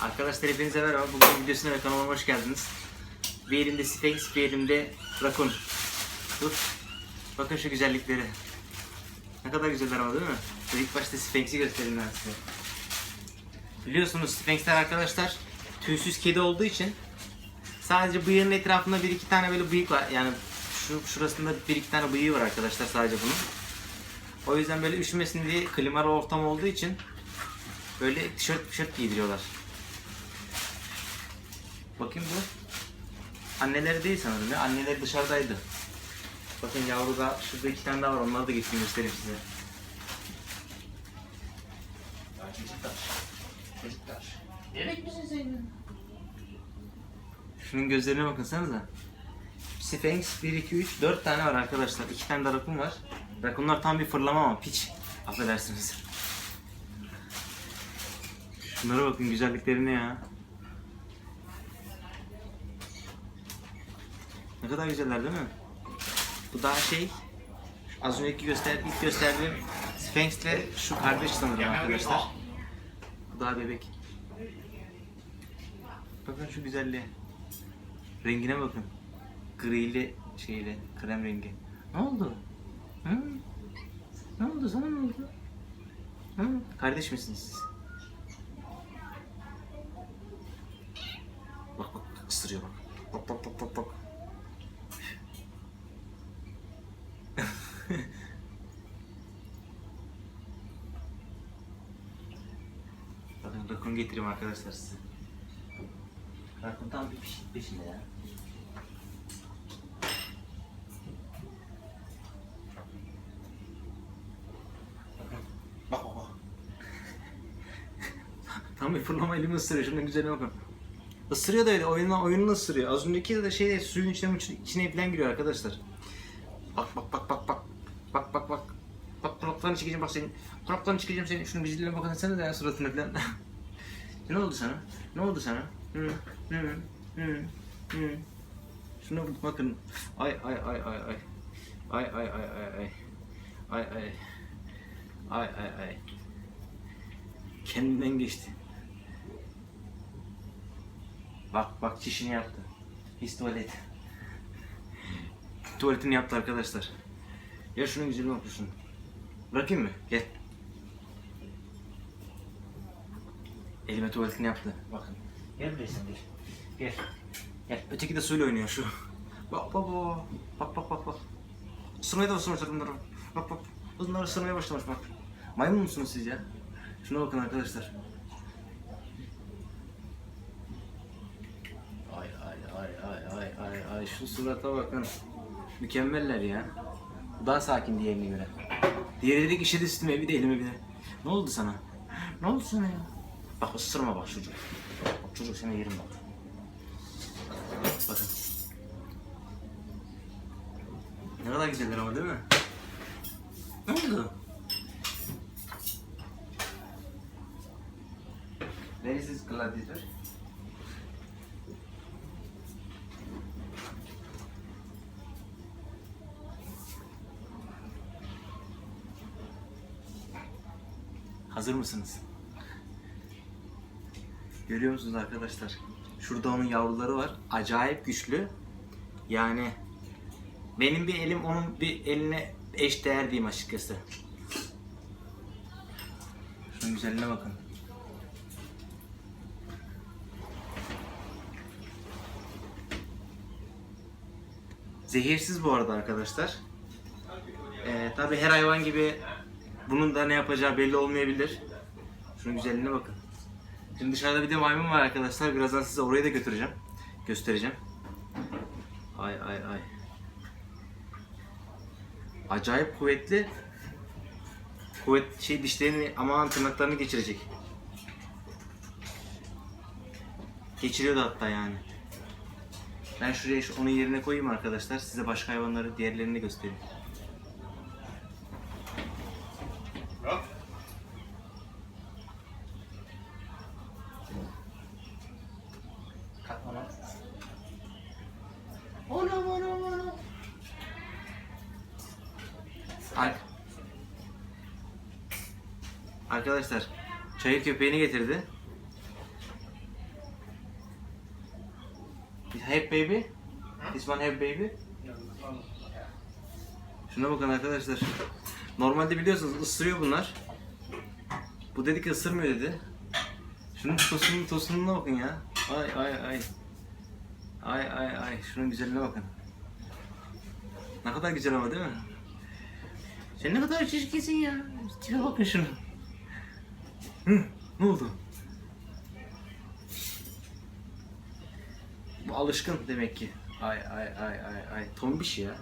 Arkadaşlar hepinize merhaba. Bugün videosuna ve kanalıma hoş geldiniz. Bir elimde Sphinx, bir elimde Rakun. Dur. Bakın şu güzellikleri. Ne kadar güzeller ama değil mi? Dur ilk başta Sphinx'i göstereyim ben size. Biliyorsunuz Sphinx'ler arkadaşlar tüysüz kedi olduğu için sadece bıyığının etrafında bir iki tane böyle bıyık var. Yani şu şurasında bir iki tane bıyığı var arkadaşlar sadece bunun. O yüzden böyle üşümesin diye klimalı ortam olduğu için böyle tişört tişört giydiriyorlar. Bakayım bu. Anneleri değil sanırım ya. Anneleri dışarıdaydı. Bakın yavru da şurada iki tane daha var. Onları da getireyim göstereyim size. Ya çocuklar. Şunun gözlerine bakınsanıza. Sphinx 1, 2, 3, 4 tane var arkadaşlar. 2 tane de rakun var. Rakunlar tam bir fırlama ama piç. Affedersiniz. Şunlara bakın güzelliklerine ya. Ne kadar güzeller değil mi? Bu daha şey, az önceki göster ilk gösterdiğim Sphinx'le şu kardeş sanırım arkadaşlar. Bu daha bebek. Bakın şu güzelliğe. Rengine bakın. Grili şeyle, krem rengi. Ne oldu? Hı? Ne oldu? Sana ne oldu? Hı? Kardeş misiniz siz? Bak bak ısırıyor bak. Bak bak bak bak bak. Bakın rakun getireyim arkadaşlar size. Rakun tam bir peş- peşinde ya. Bak bak bak. tam bir fırlama elimi ısırıyor. Şunun güzeline bakın. Isırıyor da öyle. Oyunla, oyununu ısırıyor. Az önceki de şey suyun içine, içine, falan giriyor arkadaşlar. Bak bak bak bak bak. Bak bak bak. Bak kulaklarını çıkacağım bak senin. Kulaklarını çıkacağım senin. Şunun bizimle bakın sen de ya suratına falan. ne oldu sana? Ne oldu sana? Hı hı hı hı. Şuna bakın. Ay ay ay ay ay. Ay ay ay ay ay. Ay ay. Ay ay ay. Kendinden geçti. Bak bak çişini yaptı. Pis tuvalet. Tuvaletini yaptı arkadaşlar. Ya şunun güzelini yapıyorsun. Bırakayım mı? Gel. Elime tuvaletini yaptı. Bakın. Gel buraya sen gel. Gel. Gel. Öteki de suyla oynuyor şu. Bak bak bak. Bak bak bak bak. Isırmaya da başlamış bunları. Bak bak. Bunlar ısırmaya başlamış bak. Maymun musunuz siz ya? Şuna bakın arkadaşlar. Ay ay ay ay ay ay ay şu surata bakın. Mükemmeller ya. Daha sakin diğerine göre. Diğeri dedik işe üstüme evi de elime bir de. Ne oldu sana? Ne oldu sana ya? Bak ısırma bak çocuk. Bak çocuk seni yerim bak. Bakın. Ne kadar güzeller ama değil mi? Ne oldu? Where is this gladiator? Hazır mısınız? Görüyor musunuz arkadaşlar? Şurada onun yavruları var. Acayip güçlü. Yani benim bir elim onun bir eline eş değer diyeyim açıkçası. Şunun güzelliğine bakın. Zehirsiz bu arada arkadaşlar. Ee, Tabi her hayvan gibi bunun da ne yapacağı belli olmayabilir. Şunun güzelliğine bakın. Şimdi dışarıda bir de maymun var arkadaşlar. Birazdan size oraya da götüreceğim. Göstereceğim. Ay ay ay. Acayip kuvvetli. Kuvvet şey dişlerini aman tırnaklarını geçirecek. Geçiriyordu hatta yani. Ben şuraya şu- onun yerine koyayım arkadaşlar. Size başka hayvanları diğerlerini göstereyim. Ar- Arkadaşlar çayır köpeğini getirdi. Have baby? This one have baby? Şuna bakın arkadaşlar. Normalde biliyorsunuz ısırıyor bunlar. Bu dedi ki ısırmıyor dedi. Şunun tosunun tosununa bakın ya. Ay ay ay. Ay ay ay. Şunun güzelliğine bakın. Ne kadar güzel ama değil mi? Sen ne kadar çirkinsin ya. Tipe bakın şunu. Hı, ne oldu? Bu alışkın demek ki. Ay ay ay ay ay. Tombiş ya.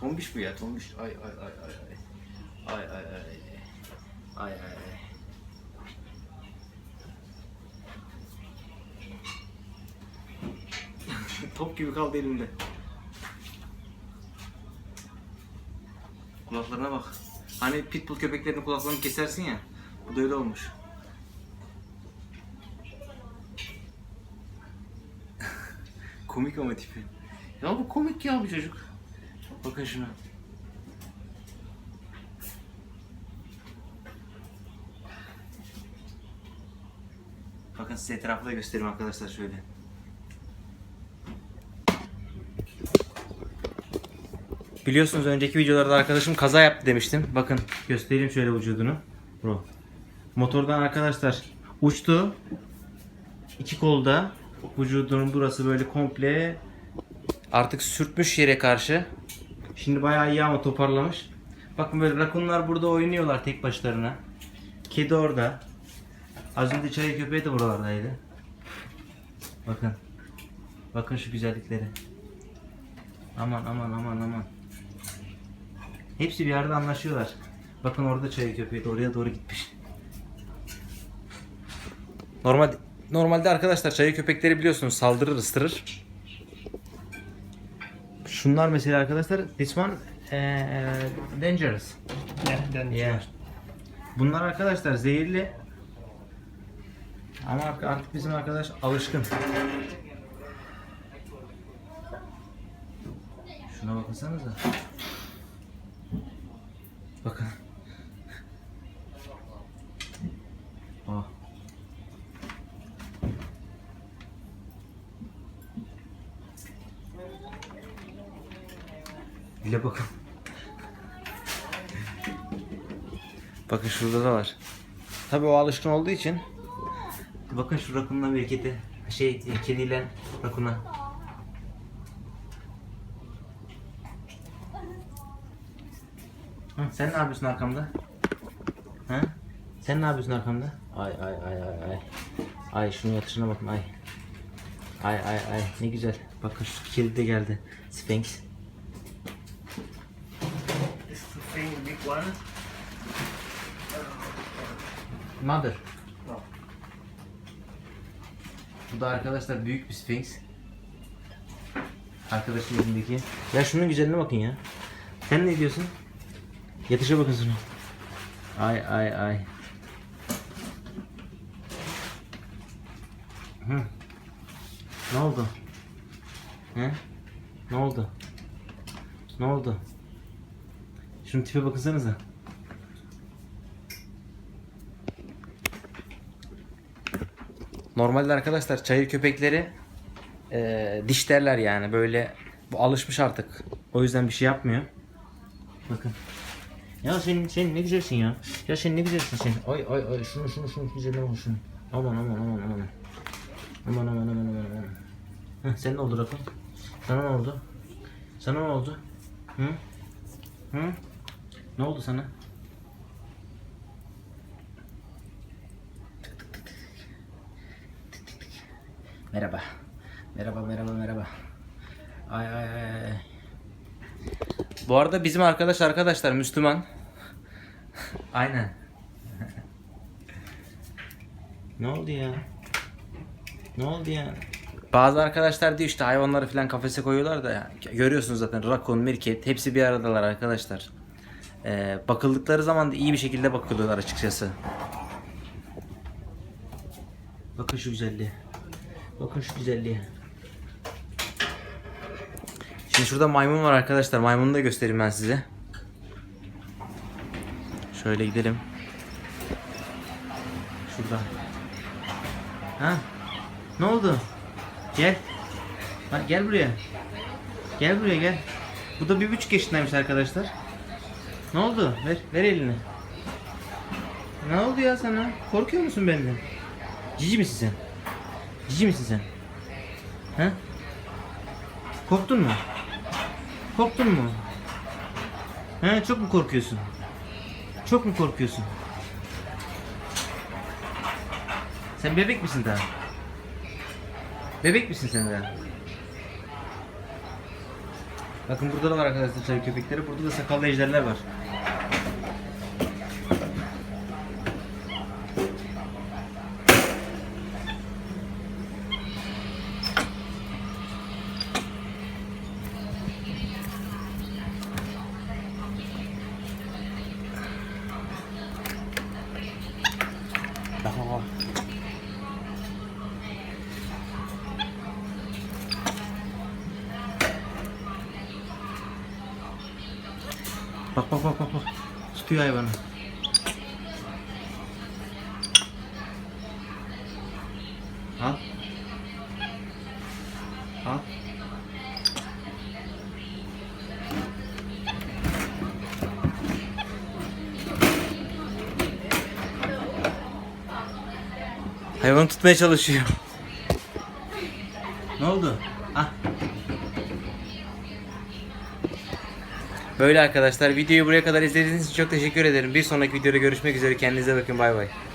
Tombiş bu ya tombiş. Ay ay ay ay ay. Ay ay ay. Ay ay ay. Top gibi kaldı elimde. Kulaklarına bak. Hani pitbull köpeklerinin kulaklarını kesersin ya. Bu da öyle olmuş. komik ama tipi. Ya bu komik ya bu çocuk. Bakın şuna. Bakın size etrafı da göstereyim arkadaşlar şöyle. Biliyorsunuz önceki videolarda arkadaşım kaza yaptı demiştim. Bakın göstereyim şöyle vücudunu. Bro. Motordan arkadaşlar uçtu. İki kolda vücudunun burası böyle komple artık sürtmüş yere karşı. Şimdi bayağı iyi ama toparlamış. Bakın böyle rakunlar burada oynuyorlar tek başlarına. Kedi orada. Az önce çayı köpeği de buralardaydı. Bakın. Bakın şu güzelliklere. Aman aman aman aman. Hepsi bir yerde anlaşıyorlar. Bakın orada çayı köpeği de oraya doğru gitmiş. Normal normalde arkadaşlar çayı köpekleri biliyorsunuz saldırır ısırır. Şunlar mesela arkadaşlar this one eh, dangerous. Yeah, then Yeah. Bunlar arkadaşlar zehirli. Ama artık artık bizim arkadaş alışkın. Şuna bakınsanıza. Şurada da var. Tabii o alışkın olduğu için. Bakın şu rakunla hareketi. Şey kediyle rakuna. Hı, sen ne yapıyorsun arkamda? Ha? Sen ne yapıyorsun arkamda? Ay ay ay ay ay. Ay şunun yatışına bakın ay. Ay ay ay ne güzel. Bakın şu kedi de geldi. Sphinx. This is the thing, big one. Mother. Bu da arkadaşlar büyük bir Sphinx. Arkadaşın elindeki. Ya şunun güzelliğine bakın ya. Sen ne diyorsun? Yatışa bakın şuna. Ay ay ay. Hı. Ne oldu? He? Ne oldu? Ne oldu? Şunun tipe bakınsanıza. Normalde arkadaşlar çayır köpekleri eee dişlerler yani böyle bu alışmış artık. O yüzden bir şey yapmıyor. Bakın. Ya sen sen ne güzelsin ya. Ya sen ne güzelsin sen. Ay ay ay şunu şunu şunu güzel olmuş şunu. Aman aman aman aman. Aman aman aman aman aman. Heh, sen ne oldu Rakun? Sana ne oldu? Sana ne oldu? Hı? Hı? Ne oldu sana? Merhaba. Merhaba, merhaba, merhaba. Ay ay ay. Bu arada bizim arkadaş arkadaşlar Müslüman. Aynen. ne oldu ya? Ne oldu ya? Bazı arkadaşlar diyor işte hayvanları falan kafese koyuyorlar da. Görüyorsunuz zaten rakun, mirket hepsi bir aradalar arkadaşlar. Ee, bakıldıkları zaman da iyi bir şekilde bakılıyorlar açıkçası. Bakın şu güzelliğe. Bakın şu güzelliğe. Şimdi şurada maymun var arkadaşlar. Maymunu da göstereyim ben size. Şöyle gidelim. Şurada. Ha? Ne oldu? Gel. Ha, gel buraya. Gel buraya gel. Bu da bir buçuk yaşındaymış arkadaşlar. Ne oldu? Ver, ver elini. Ne oldu ya sana? Korkuyor musun benden? Cici misin sen? Cici misin sen? Ha? Korktun mu? Korktun mu? He, çok mu korkuyorsun? Çok mu korkuyorsun? Sen bebek misin daha? Bebek misin sen daha? Bakın burada da var arkadaşlar çay köpekleri. Burada da sakallı ejderler var. Bak bak bak. Bak bak bak bak bak. Tutuyor hayvanı. Al. Al. Hayvanı tutmaya çalışıyor. Ne oldu? Böyle arkadaşlar videoyu buraya kadar izlediğiniz için çok teşekkür ederim. Bir sonraki videoda görüşmek üzere. Kendinize bakın. Bay bay.